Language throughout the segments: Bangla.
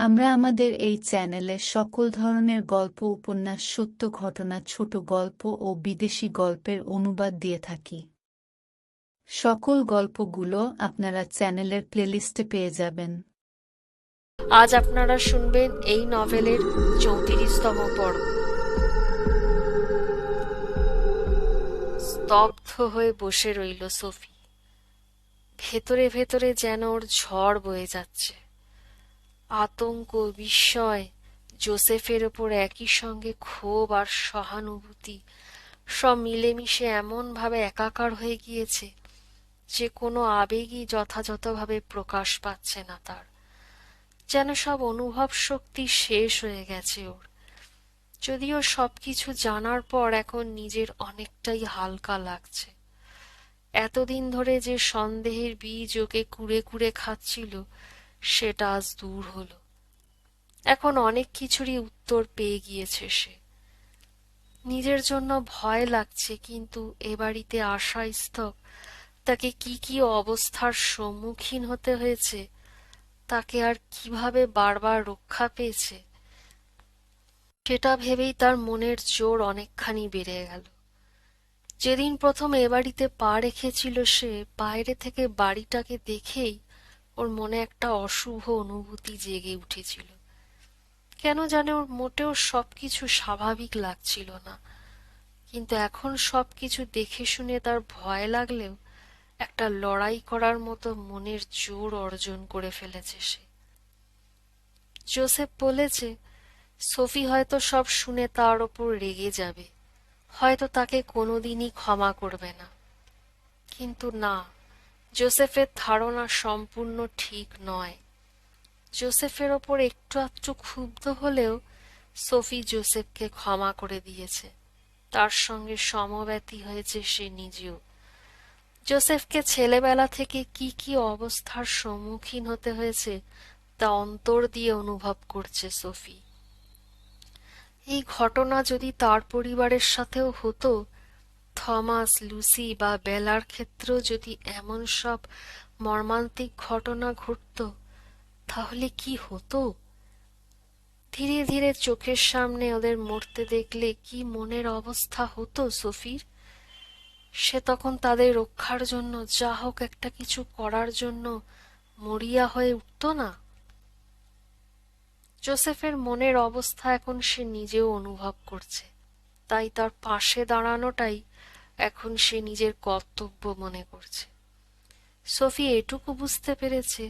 আমরা আমাদের এই চ্যানেলে সকল ধরনের গল্প, উপন্যাস, সত্য ঘটনা, ছোট গল্প ও বিদেশি গল্পের অনুবাদ দিয়ে থাকি। সকল গল্পগুলো আপনারা চ্যানেলের প্লেলিস্টে পেয়ে যাবেন। আজ আপনারা শুনবেন এই নভেলের চৌত্রিশতম পর্ব। স্তব্ধ হয়ে বসে রইল সোফি। ভেতরে ভেতরে যেন ওর ঝড় বয়ে যাচ্ছে। আতঙ্ক, বিস্ময়, জোসেফের ওপর একই সঙ্গে ক্ষোভ আর সহানুভূতি, সব মিলেমিশে এমনভাবে একাকার হয়ে গিয়েছে যে কোনো আবেগই যথাযথভাবে প্রকাশ পাচ্ছে না তার। যেন সব অনুভব শক্তি শেষ হয়ে গেছে ওর। যদিও সবকিছু জানার পর এখন নিজের অনেকটাই হালকা লাগছে। এতদিন ধরে যে সন্দেহের বীজ ওকে কুড়ে কুড়ে খাচ্ছিল সেটা আজ দূর হলো। এখন অনেক কিছুরই উত্তর পেয়ে গিয়েছে সে। নিজের জন্য ভয় লাগছে, কিন্তু এ বাড়িতে আসা স্তব তাকে কি কি অবস্থার সম্মুখীন হতে হয়েছে, তাকে আর কীভাবে বারবার রক্ষা পেয়েছে, সেটা ভেবেই তার মনের জোর অনেকখানি বেড়ে গেল। যেদিন প্রথম এ বাড়িতে পা রেখেছিল সে, বাইরে থেকে বাড়িটাকে দেখেই ওর মনে একটা অশুভ অনুভূতি জেগে উঠেছিল। কেন জানে ওর মোটেও সবকিছু স্বাভাবিক লাগছিল না। কিন্তু এখন সবকিছু দেখে শুনে তার ভয় লাগলেও একটা লড়াই করার মতো মনের জোর অর্জন করে ফেলেছে সে। জোসেফ বলেছে, সোফি হয়তো সব শুনে তার ওপর রেগে যাবে। হয়তো তাকে কোনোদিনই ক্ষমা করবে না। কিন্তু না জোসেফের ধারণা সম্পূর্ণ ঠিক নয়। জোসেফের ওপর একটু আধটু ক্ষুব্ধ হলেও সোফি জোসেফকে ক্ষমা করে দিয়েছে। তার সঙ্গে সমব্যতি হয়েছে সে নিজেও। জোসেফকে ছেলেবেলা থেকে কি কি অবস্থার সম্মুখীন হতে হয়েছে তা অন্তর দিয়ে অনুভব করছে সোফি। এই ঘটনা যদি তার পরিবারের সাথেও হতো থমাস, লুসি বা বেলার ক্ষেত্রেও যদি এমন সব মর্মান্তিক ঘটনা ঘটত, তাহলে কি হতো? ধীরে ধীরে চোখের সামনে ওদের মরতে দেখলে কি মনের অবস্থা হতো সোফির? সে তখন তাদের রক্ষার জন্য, যা হোক একটা কিছু করার জন্য মরিয়া হয়ে উঠত না। জোসেফের মনের অবস্থা এখন সে নিজেও অনুভব করছে। তাই তার পাশে দাঁড়ানোটাই এখন সে নিজের কর্তব্য মনে করছে। সোফি এটুকু বুঝতে পেরেছে,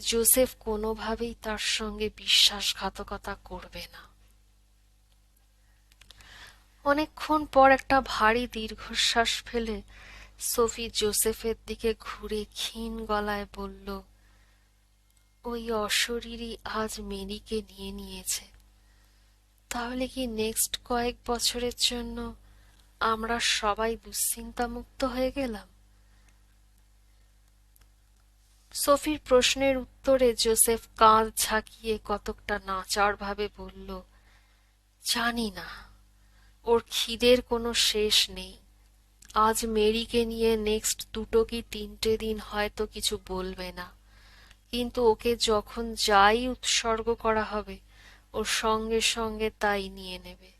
জোসেফ কোনোভাবেই তার সঙ্গে বিশ্বাসঘাতকতা করবে না। অনেকক্ষণ পর একটা ভারী দীর্ঘশ্বাস ফেলে সোফি জোসেফের দিকে ঘুরে ক্ষীণ গলায় বলল, ওই অশরীরই আজ মেরিকে নিয়ে নিয়েছে। তাহলে কি নেক্সট কয়েক বছরের জন্য আমরা সবাই দুশ্চিন্তামুক্ত হয়ে গেলাম। সোফির প্রশ্নের উত্তরে জোসেফ কাঁধ ঝাঁকিয়ে কতকটা নাচার ভাবে বলল, জানি না, ওর খিদের কোনো শেষ নেই। আজ মেরিকে নিয়ে নেক্সট দুটো কি তিনটে দিন হয়তো কিছু বলবে না। কিন্তু ওকে যখন যাই উৎসর্গ করা হবে, ওর সঙ্গে সঙ্গে তাই নিয়ে নেবে।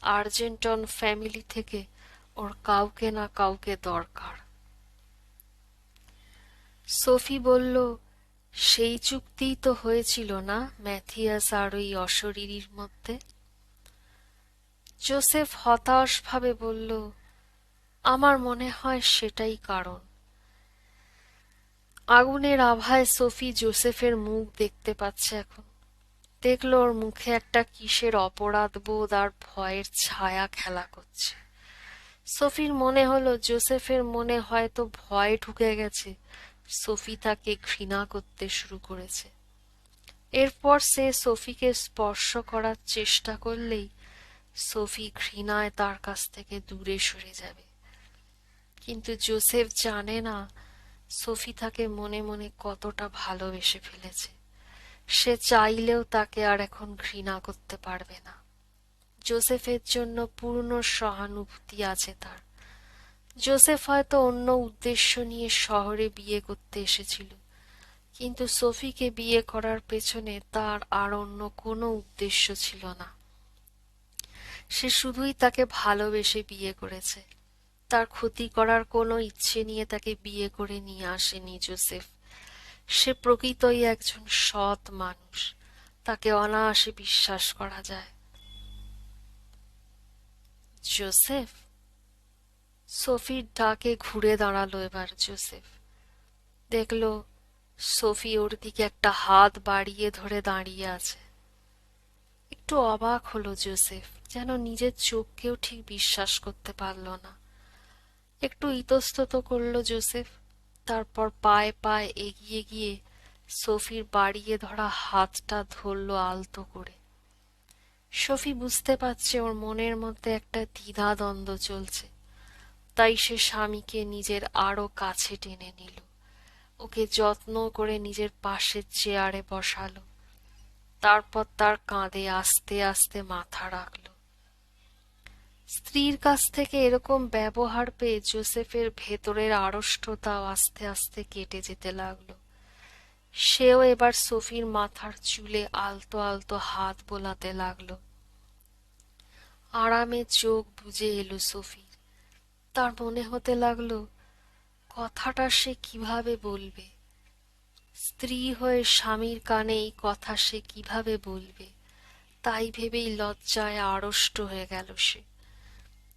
আর্জেন্টন ফ্যামিলি থেকে ওর কাউকে না কাউকে দরকার। সোফি বলল, সেই চুক্তিই তো হয়েছিল না ম্যাথিয়াস আর ওই অশরীরীর মধ্যে? জোসেফ হতাশ ভাবে বলল, আমার মনে হয় সেটাই কারণ। আগুনের আভায় সোফি জোসেফের মুখ দেখতে পাচ্ছে এখন। দেখল ওর মুখে একটা কিসের অপরাধ বোধ আর ভয়ের ছায়া খেলা করছে। সোফির মনে হলো, জোসেফের মনে হয়তো ভয় ঢুকে গেছে। সোফি তাকে ঘৃণা করতে শুরু করেছে। এরপর সে সোফিকে স্পর্শ করার চেষ্টা করলেই সোফি ঘৃণায় তার কাছ থেকে দূরে সরে যাবে। কিন্তু জোসেফ জানে না সোফি তাকে মনে মনে কতটা ভালোবেসে ফেলেছে। সে চাইলেও তাকে আর এখন ঘৃণা করতে পারবে না। জোসেফের জন্য পূর্ণ সহানুভূতি আছে তার। জোসেফ হয়তো অন্য উদ্দেশ্য নিয়ে শহরে বিয়ে করতে এসেছিল, কিন্তু সোফিকে বিয়ে করার পেছনে তার আর অন্য কোনো উদ্দেশ্য ছিল না। সে শুধুই তাকে ভালোবেসে বিয়ে করেছে। তার ক্ষতি করার কোনো ইচ্ছে নিয়ে তাকে বিয়ে করে নিয়ে আসেনি জোসেফ। সে প্রকৃতই একজন সৎ মানুষ। তাকে অনায়াসে বিশ্বাস করা যায়। জোসেফ? সোফির ডাকে ঘুরে দাঁড়াল এবার জোসেফ। দেখল সোফি ওর দিকে একটা হাত বাড়িয়ে ধরে দাঁড়িয়ে আছে। একটু অবাক হলো জোসেফ, যেন নিজের চোখকেও ঠিক বিশ্বাস করতে পারল না। একটু ইতস্তত করল জোসেফ। তারপর পায়ে পায়ে এগিয়ে গিয়ে সোফির বাড়িয়ে ধরা হাতটা ধরলো আলতো করে। সফি বুঝতে পারছে ওর মনের মধ্যে একটা দ্বিধা দ্বন্দ্ব চলছে। তাই সে স্বামীকে নিজের আরও কাছে টেনে নিল। ওকে যত্ন করে নিজের পাশের চেয়ারে বসালো। তারপর তার কাঁধে আস্তে আস্তে মাথা রাখল। স্ত্রীর কাছ থেকে এরকম ব্যবহার পেয়ে জোসেফের ভেতরের আড়ষ্টতাও আস্তে আস্তে কেটে যেতে লাগল। সেও এবার সোফির মাথার চুলে আলতো আলতো হাত বোলাতে লাগল। আরামে চোখ বুজে এলো সোফির তার মনে হতে লাগল, কথাটা সে কীভাবে বলবে? স্ত্রী হয়ে স্বামীর কানে এই কথা সে কীভাবে বলবে? তাই ভেবেই লজ্জায় আড়ষ্ট হয়ে গেল সে।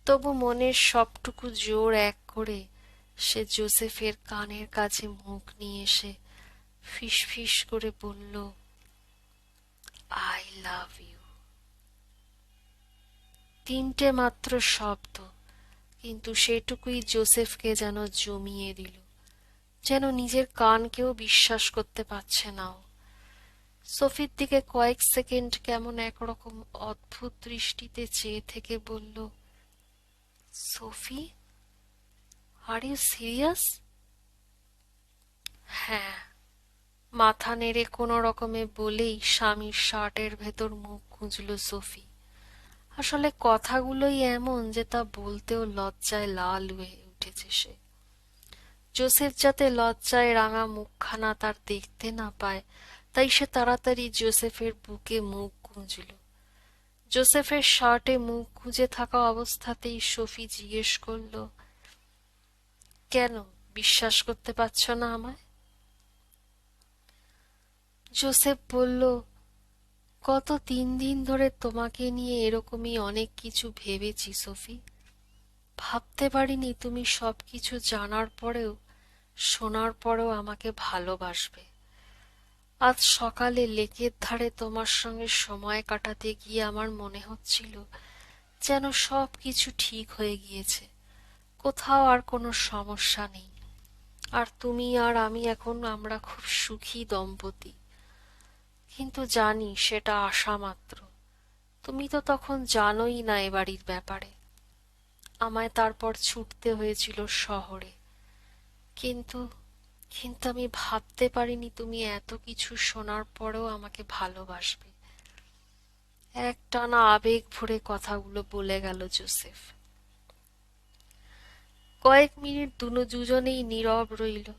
তবু মনের সবটুকু জোর এক করে সে জোসেফের কানের কাছে মুখ নিয়ে এসে ফিস করে বলল আই লাভ ইউ তিনটে মাত্র শব্দ, কিন্তু সেটুকুই জোসেফকে যেন জমিয়ে দিল, যেন নিজের কানকেও বিশ্বাস করতে পারছে নাও সোফির দিকে কয়েক সেকেন্ড কেমন একরকম অদ্ভুত দৃষ্টিতে চেয়ে থেকে বলল সোফি আর ইউ সিরিয়াস হ্যাঁ মাথা নেড়ে কোনো রকমে বলেই স্বামীর শার্টের ভেতর মুখ গুঁজল সোফি। আসলে কথাগুলোই এমন যে তা বলতেও লজ্জায় লাল হয়ে উঠেছে সে। জোসেফ যাতে লজ্জায় রাঙা মুখখানা তার দেখতে না পায়, তাই সে তাড়াতাড়ি জোসেফের বুকে মুখ গুঁজল। জোসেফের শার্টে মুখ গুঁজে থাকা অবস্থাতেই সফি জিজ্ঞেস করল, কেন বিশ্বাস করতে পারছ না আমায়? জোসেফ বলল, গত তিন দিন ধরে তোমাকে নিয়ে এরকমই অনেক কিছু ভেবেছি সফি ভাবতে পারিনি তুমি সবকিছু জানার পরেও, শোনার পরেও আমাকে ভালোবাসবে। আজ সকালে লেকের ধারে তোমার সঙ্গে সময় কাটাতে গিয়ে আমার মনে হচ্ছিল যেন সব কিছু ঠিক হয়ে গিয়েছে। কোথাও আর কোনো সমস্যা নেই। আর তুমি আর আমি এখন আমরা খুব সুখী দম্পতি। কিন্তু জানি সেটা আশা মাত্র। তুমি তো তখন জানোই না এ বাড়ির ব্যাপারে। আমায় তারপর ছুটতে হয়েছিল শহরে। কিন্তু কিন্তু আমি ভাবতে পারিনি তুমি এত কিছু শোনার পরেও আমাকে ভালোবাসবে। একটানা আবেগ ভরে কথাগুলো বলে গেল জোসেফ। কয়েক মিনিট দুনো দুজনেই নীরব রইল।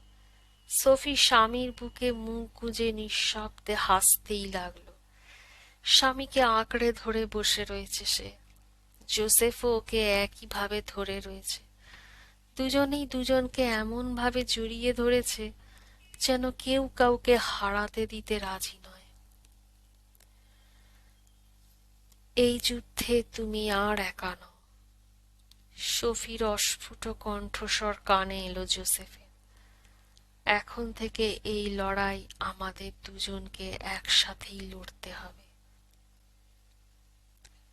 সোফি স্বামীর বুকে মুখ গুঁজে নিঃশব্দে হাসতেই লাগল। স্বামীকে আঁকড়ে ধরে বসে রয়েছে সে। জোসেফও ওকে একইভাবে ধরে রয়েছে। দুজনেই দুজনকে এমন ভাবে জড়িয়ে ধরেছে যেন কেউ কাউকে হারাতে দিতে রাজি নয়। এই যুদ্ধে তুমি আর একা নও। সফির অস্ফুট কণ্ঠস্বর কানে এলো জোসেফে এখন থেকে এই লড়াই আমাদের দুজনকে একসাথেই লড়তে হবে।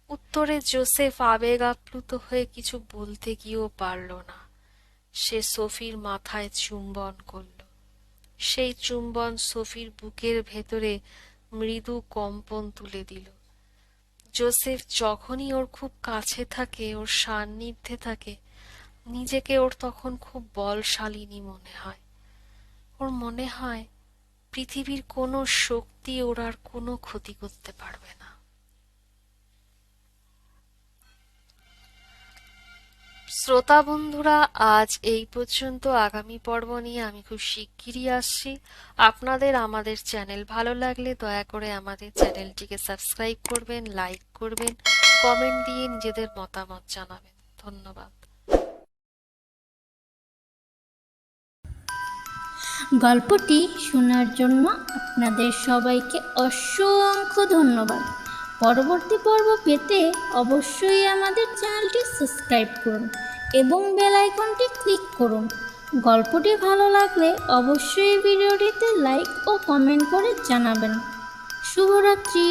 উত্তরে জোসেফ আবেগ আপ্লুত হয়ে কিছু বলতে গিয়েও পারল না। সে সফির মাথায় চুম্বন করল। সেই চুম্বন সফির বুকের ভেতরে মৃদু কম্পন তুলে দিল। জোসেফ যখনই ওর খুব কাছে থাকে, ওর সান্নিধ্যে থাকে, নিজেকে ওর তখন খুব বলশালিনী মনে হয়। ওর মনে হয় পৃথিবীর কোনো শক্তি ওর আর কোনো ক্ষতি করতে পারবে না। শ্রোতা বন্ধুরা, আজ এই পর্যন্ত আগামী পর্ব নিয়ে আমি খুব শিগগিরই আসছি। আপনাদের আমাদের চ্যানেল ভালো লাগলে দয়া করে আমাদের চ্যানেলটিকে সাবস্ক্রাইব করবেন, লাইক করবেন, কমেন্ট দিয়ে নিজেদের মতামত জানাবেন। ধন্যবাদ। গল্পটি শোনার জন্য আপনাদের সবাইকে অসংখ্য ধন্যবাদ। পরবর্তী পর্ব পেতে অবশ্যই আমাদের চ্যানেলটি সাবস্ক্রাইব করুন এবং বেল আইকনটি ক্লিক করুন। গল্পটি ভালো লাগলে অবশ্যই ভিডিওটিতে লাইক ও কমেন্ট করে জানাবেন। শুভরাত্রি।